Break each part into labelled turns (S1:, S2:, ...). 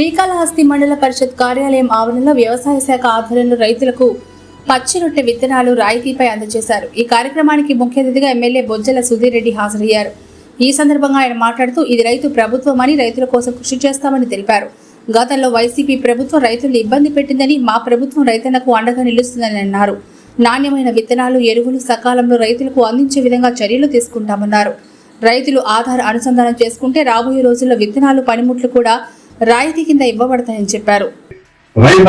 S1: శ్రీకాళహస్తి మండల పరిషత్ కార్యాలయం ఆవరణలో వ్యవసాయ శాఖ ఆధ్వర్యంలో రైతులకు పచ్చి రొట్టె విత్తనాలు రాయితీపై అందజేశారు. ఈ కార్యక్రమానికి ముఖ్య అతిథిగా ఎమ్మెల్యే బొజ్జల సుధీర్ రెడ్డి హాజరయ్యారు. ఈ సందర్భంగా ఆయన మాట్లాడుతూ ఇది రైతు ప్రభుత్వం అని రైతుల కోసం కృషి చేస్తామని తెలిపారు. గతంలో వైసీపీ ప్రభుత్వం రైతులను ఇబ్బంది పెట్టిందని మా ప్రభుత్వం రైతన్నకు అండగా నిలుస్తుందని అన్నారు. నాణ్యమైన విత్తనాలు ఎరువులు సకాలంలో రైతులకు అందించే విధంగా చర్యలు తీసుకుంటామన్నారు. రైతులు ఆధార్ అనుసంధానం చేసుకుంటే రాబోయే రోజుల్లో విత్తనాలు పనిముట్లు కూడా రాయితీ కింద ఇవ్వబడతాయని చెప్పారు.
S2: రైతు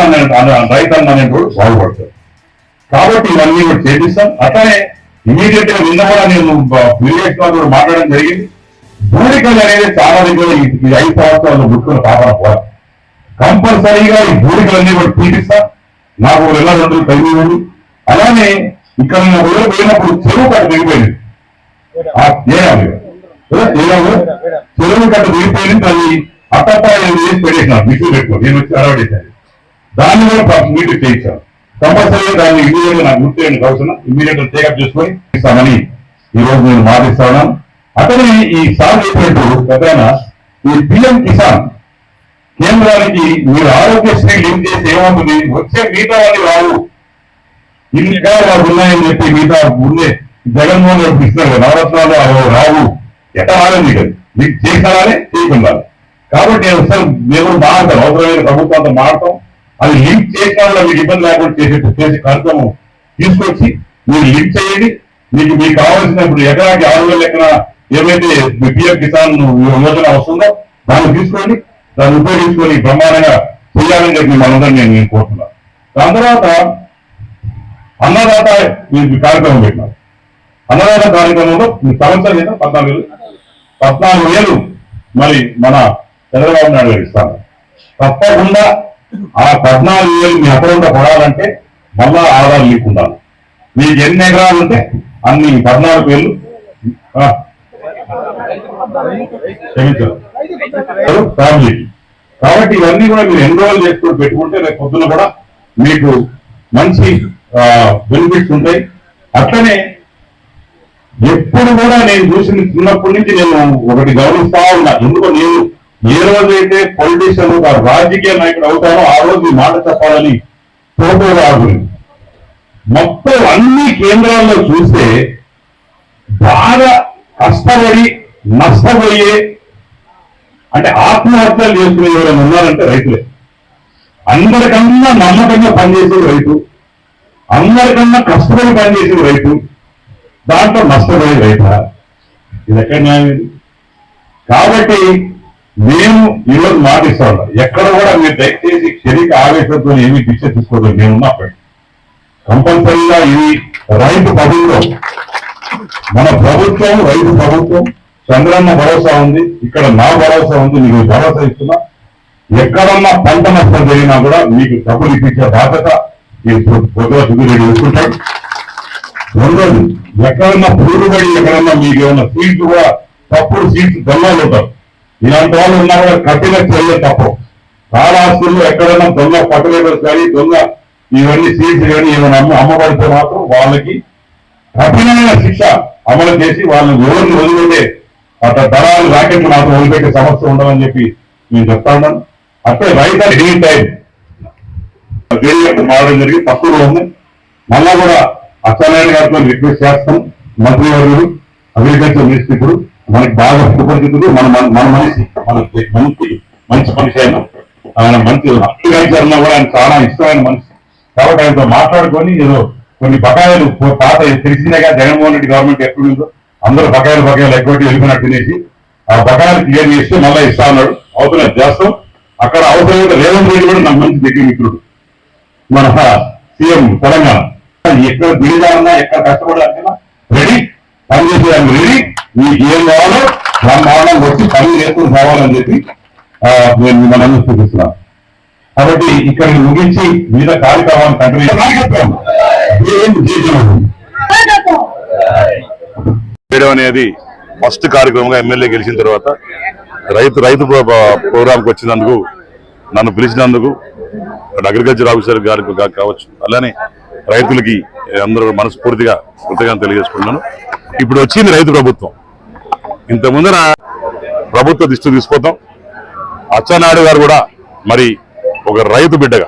S2: కాబట్టి ఇవన్నీ కూడా చేపిస్తాం. అట్లనే ఇమీడియట్గా నిన్న కూడా నేను విలేజ్ కూడా మాట్లాడడం జరిగింది. బూడికలు అనేది చాలా దగ్గర ఈ ఐదు సంవత్సరాలు గుర్తున్న కాపాడ పోవాలి కంపల్సరీగా ఈ బూడికలన్నీ కూడా తీపిస్తా. నాకు నెల రెండు అలానే ఇక్కడ నేను రోజు పోయినప్పుడు చెరువు కట్ట దిగిపోయింది? చెరువు కట్ట దిగిపోయింది. అది అట్టప్ప ఏం పెట్టేసినారు మిషన్ పెట్టుకో నేను వచ్చి అలవాటేశాను దాన్ని కూడా పాపం చేయించాను కంపల్సరీగా దాన్ని ఇమీడియట్గా నాకు గుర్తు కావాల్సిన ఇమీడియట్గా టేకప్ చేసుకొని ఇస్తామని ఈ రోజు నేను మాటిస్తాను అతని ఈ సార్ చెప్పినట్టు పెద్దన ఈ పిఎం కిసాన్ కేంద్రానికి మీరు ఆరోగ్యశ్రీ లింక్ చేసి ఏమవుతుంది? వచ్చే మిగతా వాళ్ళు రావు. ఇన్ని వాళ్ళు ఉన్నాయని చెప్పి మిగతా ముందే జగన్మోహన్ రెడ్డి ఇస్తున్నారు నవరత్నాలు రావు. ఎట్లా రాలేదు కదా మీకు చేసారానే చేయకుండా కాబట్టి నేను ఒకసారి మేము మాడతాం అవసరమైన ప్రభుత్వంతో మాడతాం అది లింక్ చేసిన వాళ్ళు మీకు ఇబ్బంది లేకుండా చేసే చేసే కార్యక్రమం తీసుకొచ్చి మీరు లింక్ చేయండి. మీకు మీకు కావాల్సినప్పుడు ఎకరాకి ఆరు వేల ఎకరా ఏమైతే మీ పిఎం కిసాన్ యోజన వస్తుందో దాన్ని తీసుకోండి దాన్ని ఉపయోగించుకొని బ్రహ్మాండంగా చేయాలని చెప్పి మనందరం నేను నేను కోరుతున్నాను దాని తర్వాత అన్నదాత కార్యక్రమం పెట్టినారు. అన్నదాత కార్యక్రమంలో మీ సంవత్సరం ఏదో పద్నాలుగు వేలు? పద్నాలుగు వేలు మరి మన చంద్రబాబు నాయుడు గారు ఇస్తాను తప్పకుండా ఆ పద్నాలుగు వేలు మీ అకౌంట్ పడాలంటే మళ్ళా ఆధార్ లింక్ ఉండాలి. మీకు ఎన్ని ఎకరాలు ఉంటే అన్ని పద్నాలుగు వేలు క్షమించారు ఫ్యామిలీకి కాబట్టి ఇవన్నీ కూడా మీరు ఎన్రోల్ చేసుకుని పెట్టుకుంటే రేపు పొద్దున కూడా మీకు మంచి బెనిఫిట్స్ ఉంటాయి. అట్లనే ఎప్పుడు కూడా నేను చూసిన చిన్నప్పటి నుంచి నేను ఒకటి గమనిస్తా ఉన్నా. ఎందుకో నేను ఏ రోజైతే పొలిటీషియన్ రాజకీయ నాయకుడు అవుతారో ఆ రోజు మాట చెప్పాలని ఫోటో రాగుంది మొత్తం అన్ని కేంద్రాల్లో చూస్తే బాగా కష్టపడి నష్టపోయే అంటే ఆత్మహత్యలు చేసుకునే ఎవరైనా ఉన్నారంటే రైతులే. అందరికన్నా నమ్మకంగా పనిచేసేది రైతు. అందరికన్నా కష్టపడి పనిచేసేది రైతు. దాంట్లో నష్టపోయే రైత. ఇది ఎక్కడ కాబట్టి మేము ఈరోజు మాటిస్తా ఉన్నాం ఎక్కడ కూడా మీరు దయచేసి క్షణిక ఆవేశంతో ఏమి దీక్ష తీసుకోవద్దు. మేము ఉన్నప్పటికీ కంపల్సరీగా ఇది రైతు ప్రభుత్వం. మన ప్రభుత్వం రైతు ప్రభుత్వం చంద్రన్న భరోసా ఉంది. ఇక్కడ నా భరోసా ఉంది మీకు భరోసా ఇస్తున్నా. ఎక్కడన్నా పంట నష్టం జరిగినా కూడా మీకు డబ్బులు ఇప్పించే బాధ్యత ఈ పొద్దున సుధీరెడ్డి చూసుకుంటాడు రెండోది ఎక్కడన్నా పురుగుబడి ఎక్కడన్నా మీకు ఏమన్నా సీట్లు కూడా తప్పుడు సీట్లు దొంగలు ఉంటారు ఇలాంటి వాళ్ళు ఉన్నా కూడా కఠిన చర్య తప్పు. కాళాస్తులు ఎక్కడైనా దొంగ పట్టలేబర్స్ కానీ దొంగ ఇవన్నీ సీట్లు కానీ ఏమైనా అమ్మ అమ్మబడితే మాత్రం వాళ్ళకి కఠినమైన శిక్ష అమలు చేసి వాళ్ళని ఎవరిని వదిలిపెట్టే అట్లా దళాలు రాకెట్లు మాత్రం వదిలిపెట్టే సమస్య ఉండదని చెప్పి నేను చెప్తా ఉన్నాను. అట్లే రైతు ఎనీ టైం మారడం జరిగి తక్కువగా ఉంది. మళ్ళా కూడా అచ్చెన్నాయుడు గారితో రిక్వెస్ట్ చేస్తాం. మంత్రివర్గుడు అగ్రికల్చర్ మినిస్టర్ ఇప్పుడు మనకి బాగా సుపరిచితుడు మన మన- మనిషి మనకి మంచి మంచి మనిషి ఆయన ఆయన మంచి అగ్రికల్చర్లో కూడా ఆయన చాలా ఇష్టమైన మనిషి. కాబట్టి ఆయనతో మాట్లాడుకొని ఏదో కొన్ని బకాయిలు పో- పాత తెలిసిందేగా జగన్మోహన్ రెడ్డి గవర్నమెంట్ ఎప్పుడు ఉందో అందరూ బకాయిలు బకాయిలు ఎక్కువ వెళ్ళిపోయినట్టు తినేసి ఆ బకాయిలు క్లియర్ చేస్తే మళ్ళీ ఇస్తా ఉన్నాడు అవుతున్నది చేస్తాం అక్కడ అవసరం రేవంత్ రెడ్డి కూడా నాకు మంచి దగ్గర మిత్రుడు. మన సీఎం తెలంగాణ. ఎక్కడ దిగాలన్నా ఎక్కడ కష్టపడాలన్నా రెడీ. పని రెడీ. మీకు ఏం కావాలో బ్రహ్మాండం వచ్చి పని చేసుకుని రావాలని చెప్పి నేను మిమ్మల్ని చూపిస్తున్నాను. కాబట్టి ఇక్కడ ముగించి మీద కార్యక్రమాన్ని కంటిన్యూ
S3: చేయడం అనేది ఫస్ట్ కార్యక్రమంగా ఎమ్మెల్యే గెలిచిన తర్వాత రైతు రైతు ప్రోగ్రాంకి వచ్చినందుకు నన్ను పిలిచినందుకు అక్కడ అగ్రికల్చర్ ఆఫీసర్ గారికి కావచ్చు. అలానే రైతులకి అందరూ మనస్ఫూర్తిగా కృతజ్ఞత తెలియజేసుకుంటున్నాను. ఇప్పుడు వచ్చింది రైతు ప్రభుత్వం. ఇంత ముందర ప్రభుత్వ దృష్టి తీసుకొద్దాం. అచ్చెన్నాయుడు గారు కూడా
S2: మరి ఒక రైతు బిడ్డగా.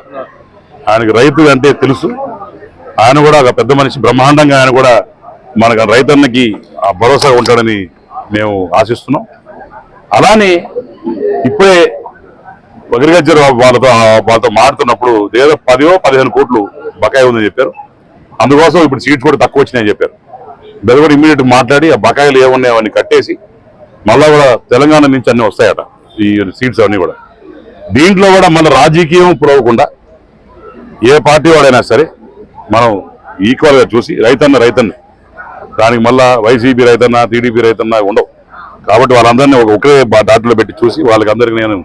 S2: ఆయనకి రైతు అంటే తెలుసు. ఆయన కూడా ఒక పెద్ద మనిషి బ్రహ్మాండంగా ఆయన కూడా మనకు రైతన్నకి ఆ భరోసా ఉంటాడని మేము ఆశిస్తున్నాం. అలానే ఇప్పుడే అగ్రికల్చర్ వాళ్ళతో వాళ్ళతో మాడుతున్నప్పుడు ఏదో పదివో పదిహేను కోట్లు బకాయి ఉందని చెప్పారు. అందుకోసం ఇప్పుడు సీట్స్ కూడా తక్కువ వచ్చినాయని చెప్పారు. దాన్ని కూడా ఇమ్మీడియట్ మాట్లాడి ఆ బకాయిలు ఏమున్నాయో అవన్నీ కట్టేసి మళ్ళా కూడా తెలంగాణ నుంచి అన్ని వస్తాయట. ఈ సీట్స్ అవన్నీ కూడా. దీంట్లో కూడా మన రాజకీయం పురవకుండా ఏ పార్టీ వాడైనా సరే మనం ఈక్వల్గా చూసి రైతన్న రైతన్న. దానికి మళ్ళా వైసీపీ రైతన్న టీడీపీ రైతన్న ఉండవు. కాబట్టి వాళ్ళందరినీ ఒకే దాటిలో దాంట్లో పెట్టి చూసి వాళ్ళకి అందరికి నేను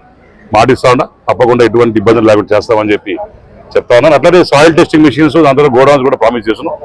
S2: మాటిస్తా ఉన్నా తప్పకుండా ఎటువంటి ఇబ్బందులు లేకుండా చేస్తామని చెప్పి చెప్తా ఉన్నాను అట్లనే సాయిల్ టెస్టింగ్ మిషన్స్ అందరూ గోడౌన్స్ కూడా ప్రామిస్ చేస్తున్నాం.